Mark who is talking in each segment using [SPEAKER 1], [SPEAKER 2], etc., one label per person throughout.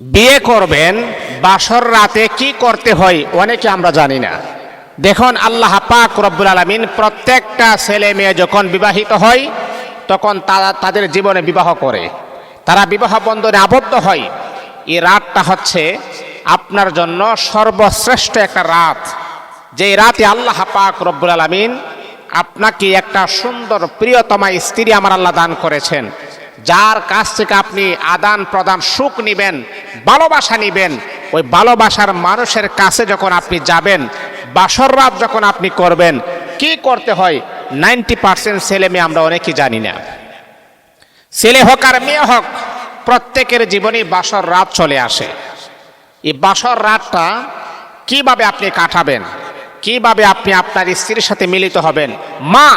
[SPEAKER 1] বিয়ে করবেন, বাসর রাতে কি করতে হয় অনেকে আমরা জানি না। দেখুন, আল্লাহ পাক রব্বুল আলমিন প্রত্যেকটা ছেলে মেয়ে যখন বিবাহিত হয়, তখন তারা তাদের জীবনে বিবাহ করে। তারা বিবাহ বন্ধনে আবদ্ধ হয়। এই রাতটা হচ্ছে আপনার জন্য সর্বশ্রেষ্ঠ একটা রাত। যে রাতে আল্লাহ পাক রব্বুল আলমিন আপনাকে একটা সুন্দর, প্রিয়তমা স্ত্রী আমার আল্লাহ দান করেছেন। যার কাছ থেকে আপনি আদান প্রদান সুখ নিবেন, ভালোবাসা নিবেন, ওই ভালোবাসার মানুষের কাছে যখন আপনি যাবেন, বাসর রাত যখন আপনি করবেন, কি করতে হয়? নাইনটি পার্সেন্ট ছেলে মেয়ে আমরা অনেকেই জানি না। ছেলে হোক আর মেয়ে হোক, প্রত্যেকের জীবনে বাসর রাত চলে আসে। এই বাসর রাতটা কীভাবে আপনি কাটাবেন? কীভাবে আপনি আপনার স্ত্রীর সাথে মিলিত হবেন? মা,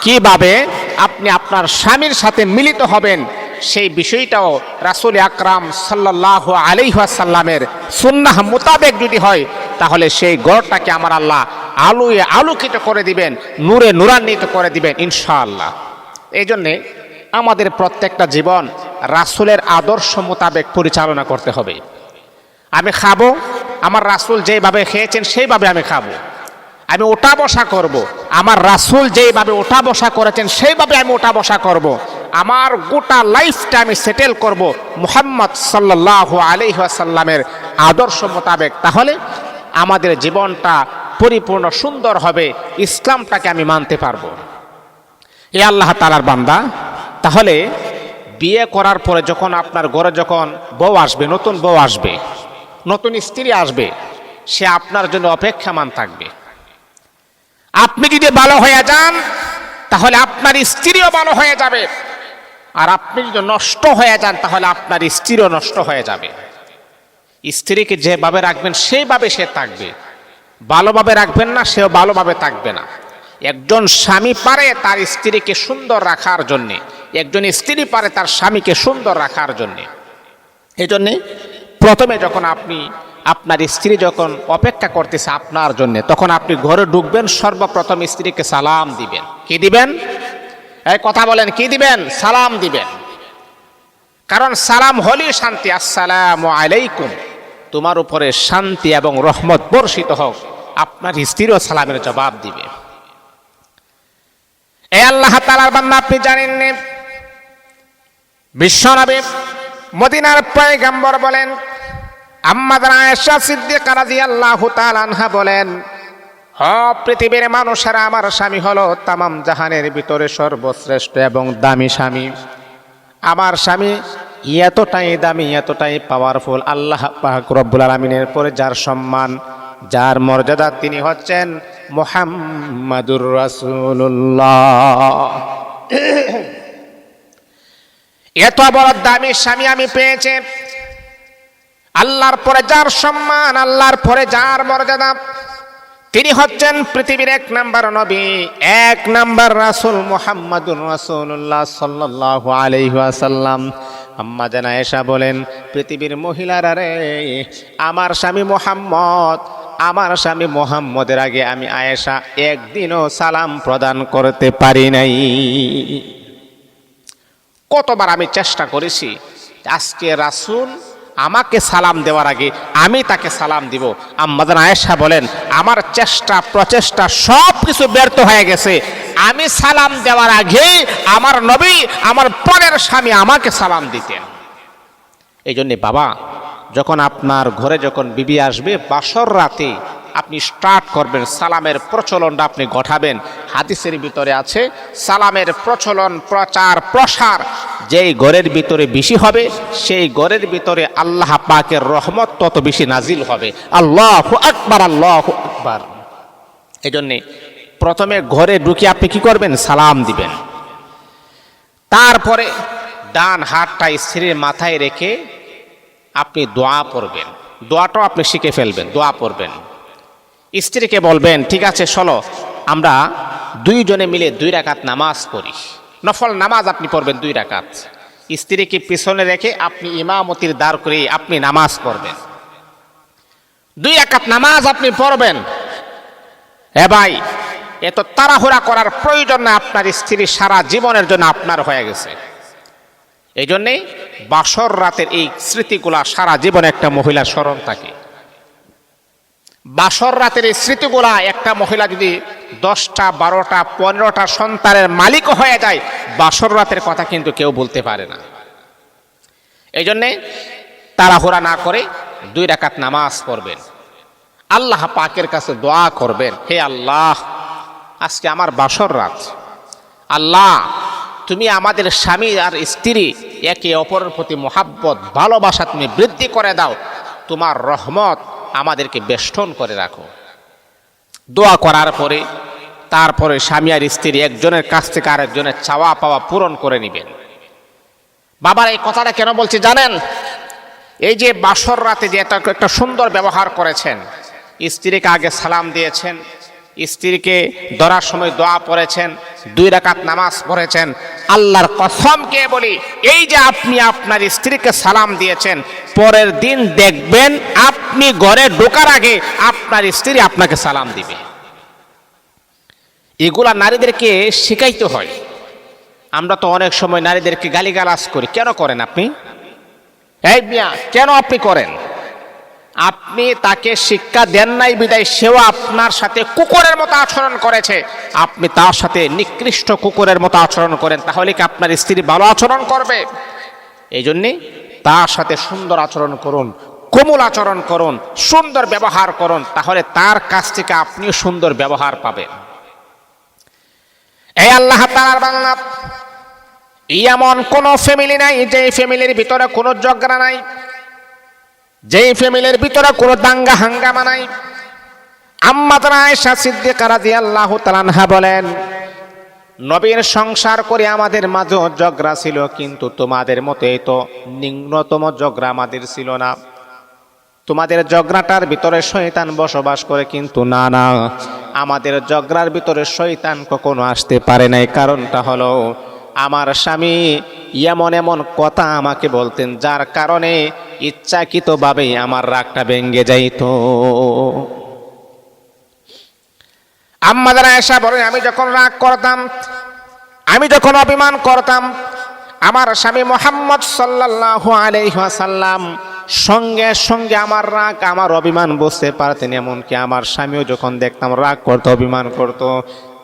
[SPEAKER 1] কীভাবে আপনি আপনার স্বামীর সাথে মিলিত হবেন? সেই বিষয়টাও রাসুল আকরাম সাল্লাহ আলিহাসাল্লামের সুন্নাহ মোতাবেক যদি হয়, তাহলে সেই গড়টাকে আমার আল্লাহ আলুয়ে আলোকিত করে দিবেন, নূরে নূরান্বিত করে দিবেন ইনশাআল্লাহ। এই জন্যে আমাদের প্রত্যেকটা জীবন রাসুলের আদর্শ মোতাবেক পরিচালনা করতে হবে। আমি খাব, আমার রাসুল যেভাবে খেয়েছেন, সেইভাবে আমি খাব। আমি ওটা বসা করব। আমার রাসুল যেইভাবে ওটা বসা করেছেন, সেইভাবে আমি ওটা বসা করব। আমার গোটা লাইফটা আমি সেটেল করব মুহাম্মদ সাল্লাহ আলিহাসাল্লামের আদর্শ মোতাবেক তাহলে আমাদের জীবনটা পরিপূর্ণ সুন্দর হবে, ইসলামটাকে আমি মানতে পারব এ আল্লাহ তালার বান্দা, তাহলে বিয়ে করার পরে যখন আপনার ঘরে যখন বউ আসবে, নতুন বউ আসবে, নতুন স্ত্রী আসবে, সে আপনার জন্য অপেক্ষামান থাকবে আপনি যদি ভালো হয়ে যান, তাহলে আপনার স্ত্রীও ভালো হয়ে যাবে। আর আপনি যদি নষ্ট হয়ে যান, তাহলে আপনার স্ত্রীও নষ্ট হয়ে যাবে। স্ত্রীকে যেভাবে রাখবেন, সেইভাবে সে থাকবে। ভালোভাবে রাখবেন না, সেও ভালোভাবে থাকবে না। একজন স্বামী পারে তার স্ত্রীকে সুন্দর রাখার জন্যে। একজন স্ত্রী পারে তার স্বামীকে সুন্দর রাখার জন্যে। এই জন্যে প্রথমে যখন আপনি আপনার স্ত্রী যখন অপেক্ষা করতেছে আপনার জন্য, তখন আপনি ঘরে ঢুকবেন, সর্বপ্রথম স্ত্রীকে সালাম দিবেন। কি দিবেন? এই কথা বলেন, কি দিবেন? সালাম দিবেন। কারণ সালাম হলেই শান্তি। আসসালাম আলাইকুম। তোমার উপরে শান্তি এবং রহমত বর্ষিত হোক। আপনার স্ত্রীও সালামের জবাব দিবে। এ আল্লাহ তালার বান্না আপনি জানেননি? বিশ্বনবী মদিনার পয়গাম্বর বলেন আম্মাদার আয়েশা সিদ্দিকা রাদিয়াল্লাহু তাআলা আনহা বলেন, হ, পৃথিবীর মানুষেরা আমার স্বামী হলো তামাম জাহানের ভিতরে সর্বশ্রেষ্ঠ এবং দামি স্বামী। আমার স্বামী এতটাই দামি, এতটাই পাওয়ারফুল আল্লাহ পাক রব্বুল আলমিনের পরে যার সম্মান, যার মর্যাদা তিনি হচ্ছেন মোহাম্মদুর রাসূলুল্লাহ। এত বড় দামি স্বামী আমি পেয়েছি। আল্লাহর পরে যার সম্মান, আল্লাহর পরে যার মর্যাদা। তিনি হচ্ছেন পৃথিবীর এক নাম্বার নবী, এক নাম্বার রাসুল মোহাম্মদুর রাসুল্লাহ সাল্লাহ আলহাসাল্লাম আম্মা জানা এসা বলেন, পৃথিবীর মহিলারা রে, আমার স্বামী মোহাম্মদ, আমার স্বামী মোহাম্মদের আগে আমি আয়েশা একদিনও সালাম প্রদান করতে পারি নাই। কতবার আমি চেষ্টা করেছি, আজকে রাসুল আমাকে সালাম দেওয়ার আগে আমি তাকে সালাম দিব। আম্মাদান আয়েশা বলেন, আমার চেষ্টা, প্রচেষ্টা সব কিছু ব্যর্থ হয়ে গেছে। আমি সালাম দেওয়ার আগে আমার নবী, আমার পরের স্বামী আমাকে সালাম দিতেন। এই জন্যে বাবা, যখন আপনার ঘরে যখন বিবি আসবে, বাসর রাতে আপনি স্টার্ট করবেন, সালামের প্রচলনটা আপনি ঘটাবেন হাদিসের ভিতরে আছে, সালামের প্রচলন, প্রচার, প্রসার, যেই ঘরের ভিতরে বেশি হবে, সেই ঘরের ভিতরে আল্লাহ পাকের রহমত তত বেশি নাজিল হবে। আল্লাহ আকবার আল্লাহ আকবার। এই জন্যে প্রথমে ঘরে ঢুকে আপনি কি করবেন? সালাম দিবেন। তারপরে ডান হাতটা স্ত্রীর মাথায় রেখে আপনি দোয়া পড়বেন। দোয়াটাও আপনি শিখে ফেলবেন, দোয়া পড়বেন। স্ত্রীকে বলবেন, ঠিক আছে, চলো। আমরা দুইজনে মিলে দুই রাকাত নামাজ পড়ি। নফল নামাজ আপনি পড়বেন দুই রাকাত। স্ত্রীকে পিছনে রেখে আপনি ইমামতির দাঁড় করে আপনি নামাজ পড়বেন। দুই রাকাত নামাজ আপনি পড়বেন। এ ভাই, এত তাড়াহুড়া করার প্রয়োজন না, আপনার স্ত্রী সারা জীবনের জন্য আপনার হয়ে গেছে। এই জন্যে বাসর রাতের এই স্মৃতিগুলা সারা জীবনে একটা মহিলা স্মরণ থাকে। বাসর রাতের স্মৃতিগুলা একটা মহিলা যদি দশটা, বারোটা, পনেরোটা সন্তানের মালিক হয়ে যায়, বাসর রাতের কথা কিন্তু কেউ বলতে পারে না। এই জন্যে তাড়াহুড়া না করে দুই রাকাত নামাজ পড়বেন। আল্লাহ পাকের কাছে দোয়া করবেন, হে আল্লাহ, আজকে আমার বাসর রাত। আল্লাহ, তুমি আমাদের স্বামী আর স্ত্রী একে অপরের প্রতি মোহাব্বত, ভালোবাসা তুমি বৃদ্ধি করে দাও। তোমার রহমত আমাদেরকে বেষ্টন করে রাখো। দোয়া করার পরে, তারপরে স্বামী আর স্ত্রী একজনের কাছ থেকে আরেকজনের চাওয়া পাওয়া পূরণ করে নেবেন। বাবার এই কথাটা কেন বলছি জানেন? এই যে বাসর রাতে যে একটা একটা সুন্দর ব্যবহার করেছেন, স্ত্রীকে আগে সালাম দিয়েছেন স্ত্রীকে ধরার সময় দোয়া পড়েছেন, দুই রাকাত নামাজ পড়েছেন। আল্লাহর কসমকে বলি, এই যে আপনি আপনার স্ত্রীকে সালাম দিয়েছেন, পরের দিন দেখবেন আপনি ঘরে ঢোকার আগে আপনার স্ত্রী আপনাকে সালাম দিবে। এগুলা নারীদেরকে শেখাইতে হয়। আমরা তো অনেক সময় নারীদেরকে গালিগালাজ করি। কেন করেন আপনি? এই মিয়া, কেন আপনি করেন? আপনি তাকে শিক্ষা দেন নাই বিদায়, সেও আপনার সাথে কুকুরের মতো আচরণ করেছে। আপনি তার সাথে নিকৃষ্ট কুকুরের মতো আচরণ করেন, তাহলে কি আপনার স্ত্রী ভালো আচরণ করবে? এই জন্যে তার সাথে সুন্দর আচরণ করুন, কোমল আচরণ করুন, সুন্দর ব্যবহার করুন, তাহলে তার কাছ থেকে আপনিও সুন্দর ব্যবহার পাবেন। এই আল্লাহ তালার বাংলা এমন কোনো ফ্যামিলি নাই যে ফ্যামিলির ভিতরে কোনো ঝগড়া নাই। যেই ফ্যামিলির ভিতরে কোনো দাঙ্গা হাঙ্গামা নাই, আম্মা তারা আয়েশা সিদ্দিকা রাদিয়াল্লাহু তাআলা বলেন, নবীর সংসার করে আমাদের মাঝে ঝগড়া ছিল, কিন্তু তোমাদের মতে তো নিম্নতম ঝগড়া আমাদের ছিল না। তোমাদের ঝগড়াটার ভিতরে শয়তান বসবাস করে, কিন্তু না না, আমাদের ঝগড়ার ভিতরে শয়তান কখনো আসতে পারে নাই। কারণটা হলো, আমার স্বামী এমন এমন কথা আমাকে বলতেন, যার কারণে ইচ্ছাকৃতভাবেই আমার রাগটা ভেঙ্গে যাইত। আম্মাদারা এসা বলে, আমি যখন রাগ করতাম, আমি যখন অভিমান করতাম, আমার স্বামী মোহাম্মদ সাল্লাল্লাহু আলাইহি ওয়াসাল্লাম সঙ্গে সঙ্গে আমার রাগ, আমার অভিমান বুঝতে পারতেন। এমনকি আমার স্বামীও যখন দেখতাম রাগ করতো, অভিমান করতো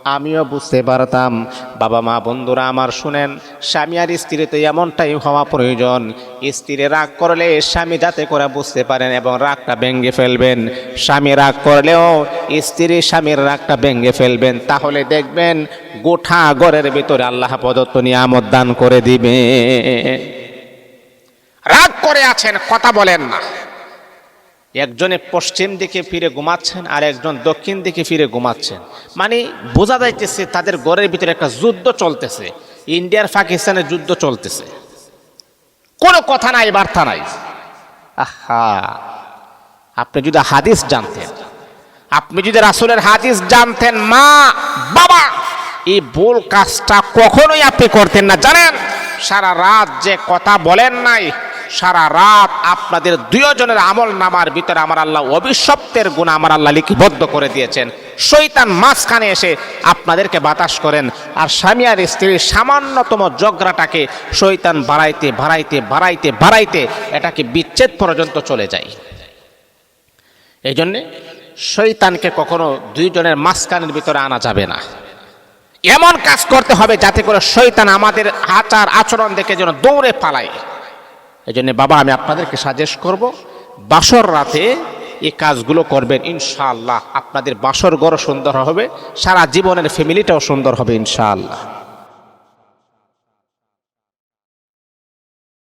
[SPEAKER 1] আমিও বুঝতে পারতাম। বাবা, মা, বন্ধুরা আমার শুনেন, স্বামী আর স্ত্রী স্ত্রীতে এমনটাই হওয়া প্রয়োজন। স্ত্রী রাগ করলে স্বামী যাতে করে বুঝতে পারেন এবং রাগটা ভেঙে ফেলবেন। স্বামী রাগ করলেও স্ত্রী স্বামীর রাগটা ভেঙে ফেলবেন। তাহলে দেখবেন গোঠা ঘরের ভিতরে আল্লাহ প্রদত্ত নিয়ামত দান করে দিবে। রাগ করে আছেন, কথা বলেন না। একজনে পশ্চিম দিকে ফিরে ঘুমাচ্ছেন আর একজন দক্ষিণ দিকে ফিরে ঘুমাচ্ছেন। মানে বোঝা যাইতেছে তাদের ঘরের ভিতরে একটা যুদ্ধ চলতেছে। ইন্ডিয়ার পাকিস্তানের যুদ্ধ চলতেছে। কোনো কথা নাই, বার্তা নাই। আহা, আপনি যদি হাদিস জানতেন, আপনি যদি রাসুলের হাদিস জানতেন, মা, বাবা, এই ভুল কাজটা কখনোই আপনি করতেন না। জানেন, সারা রাত যে কথা বলেন নাই সারা রাত আপনাদের দুজনের আমল নামার ভিতরে আমার আল্লাহ অভিশপ্তের গুণ আমার আল্লাহ লিখিবদ্ধ করে দিয়েছেন। শৈতান মাঝখানে এসে আপনাদেরকে বাতাস করেন আর স্বামী আর স্ত্রীর সামান্যতম জগরাটাকে শৈতান বাড়াইতে বাড়াইতে বাড়াইতে বাড়াইতে এটাকে বিচ্ছেদ পর্যন্ত চলে যায়। এই জন্যে শৈতানকে কখনো দুইজনের মাঝখানের ভিতরে আনা যাবে না। এমন কাজ করতে হবে যাতে করে শৈতান আমাদের আচার আচরণ দেখে যেন দৌড়ে পালায়। এই জন্য বাবা, আমি আপনাদেরকে সাজেস্ট করব, বাসর রাতে এই কাজগুলো করবেন, ইনশাআল্লাহ। আপনাদের বাসর ঘরও সুন্দর হবে, সারা জীবনের ফ্যামিলিটাও সুন্দর হবে, ইনশাআল্লাহ।